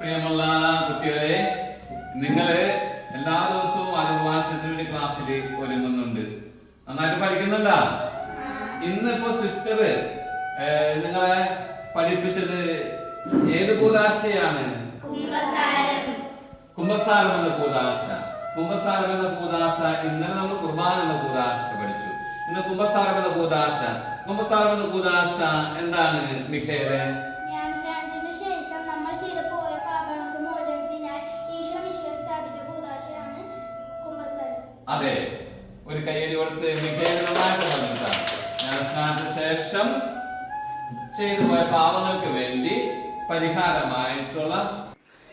പ്രിയമുള്ള കുട്ടികളെ നിങ്ങൾ എല്ലാ ദിവസവും അനുവാസത്തിന് വേണ്ടി ക്ലാസ്സിൽ ഒരുങ്ങുന്നുണ്ട്. നന്നായിട്ട് പഠിക്കുന്നുണ്ടാ? ഇന്നിപ്പോ സിസ്റ്റർ നിങ്ങളെ പഠിപ്പിച്ചത് ഏത് കൂതാശയാണ്? കുംഭസാരം എന്ന കൂതാശ. കുംഭസാരം എന്ന കൂതാശ ഇന്നലെ നമ്മൾ കുർബാന എന്ന കൂതാശ പഠിച്ചു. ഇന്ന് കുംഭസാരം എന്ന കൂതാശ. കുംഭസാരം എന്ന കൂതാശ എന്താണ് മിഖേലെ? അതെ. ഒരു കയ്യടി കൊടുത്ത് പറഞ്ഞിട്ടാണ് ശേഷം ചെയ്തു പോയ പാവങ്ങൾക്ക് വേണ്ടി പരിഹാരമായിട്ടുള്ള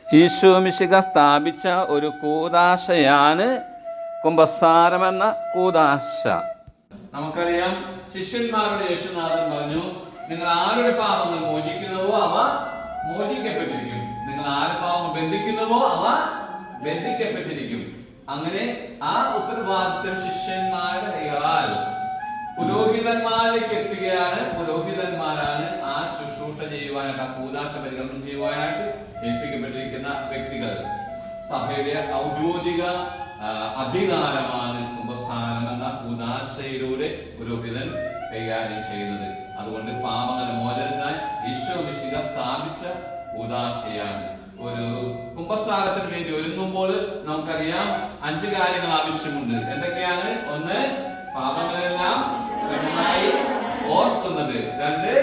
ഈശോമിശിക സ്ഥാപിച്ച ഒരു കൂതാശയാണ് കുംഭസാരം എന്ന കൂതാശ. നമുക്കറിയാം ശിഷ്യന്മാരുടെ യേശുനാഥൻ പറഞ്ഞു നിങ്ങൾ ആരുടെ പാപങ്ങൾ മോചിക്കുന്നുവോ അവ മോചിക്കപ്പെട്ടിരിക്കും. നിങ്ങൾ ആരുടെ പാവങ്ങൾ ബന്ധിക്കുന്നുവോ അവ ബന്ധിക്കപ്പെട്ടിരിക്കും. അങ്ങനെ ആ ഉത്തരവാദിത്വം ശിഷ്യന്മാരുടെ കൈകളാൽ പുരോഹിതന്മാരിലേക്ക് എത്തുകയാണ്. പുരോഹിതന്മാരാണ് ആ ശുശ്രൂഷ ചെയ്യുവാനായിട്ട് ആ കൂതാശ പരികരണം ചെയ്യുവാനായിട്ട് ഏൽപ്പിക്കപ്പെട്ടിരിക്കുന്ന വ്യക്തികൾ. സഭയുടെ ഔദ്യോഗിക അധികാരമാണ് കുംഭസ്ഥാനം എന്ന കൂതാശയിലൂടെ പുരോഹിതൻ കൈകാര്യം ചെയ്യുന്നത്. അതുകൊണ്ട് പാപങ്ങളുടെ മോചനത്തിനായി ഈശോ മിശിക സ്ഥാപിച്ച കൂതാശയാണ് ഒരു കുംഭസ്ഥാനത്തിന് വേണ്ടി ഒരുങ്ങുമ്പോൾ നമുക്കറിയാം അഞ്ച് കാര്യങ്ങൾ ആവശ്യമുണ്ട്. എന്തൊക്കെയാണ്? ഒന്ന് പാപങ്ങളെല്ലാം നന്നായി ഓർക്കുന്നത്. രണ്ട്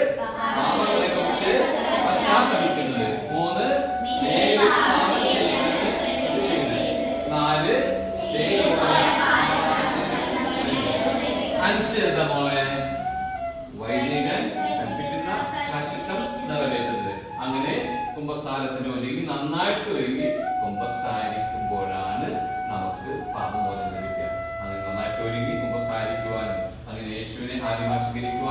പാപങ്ങളെ കുറിച്ച് പശ്ചാത്തപിക്കുന്നത്. മൂന്ന് നാല് അഞ്ച് എന്താ മോളെ? വൈദികൻ കുംഭസാരത്തിന് ഒരുങ്ങി നന്നായിട്ട് ഒരുങ്ങി കുംഭസാരിക്കുമ്പോഴാണ് നമുക്ക് പാപമോചനം ലഭിക്കുക. അങ്ങനെ നന്നായിട്ട് ഒരുങ്ങി കുംഭസാരിക്കുവാനും അങ്ങനെ യേശുവിനെ നിങ്ങളെ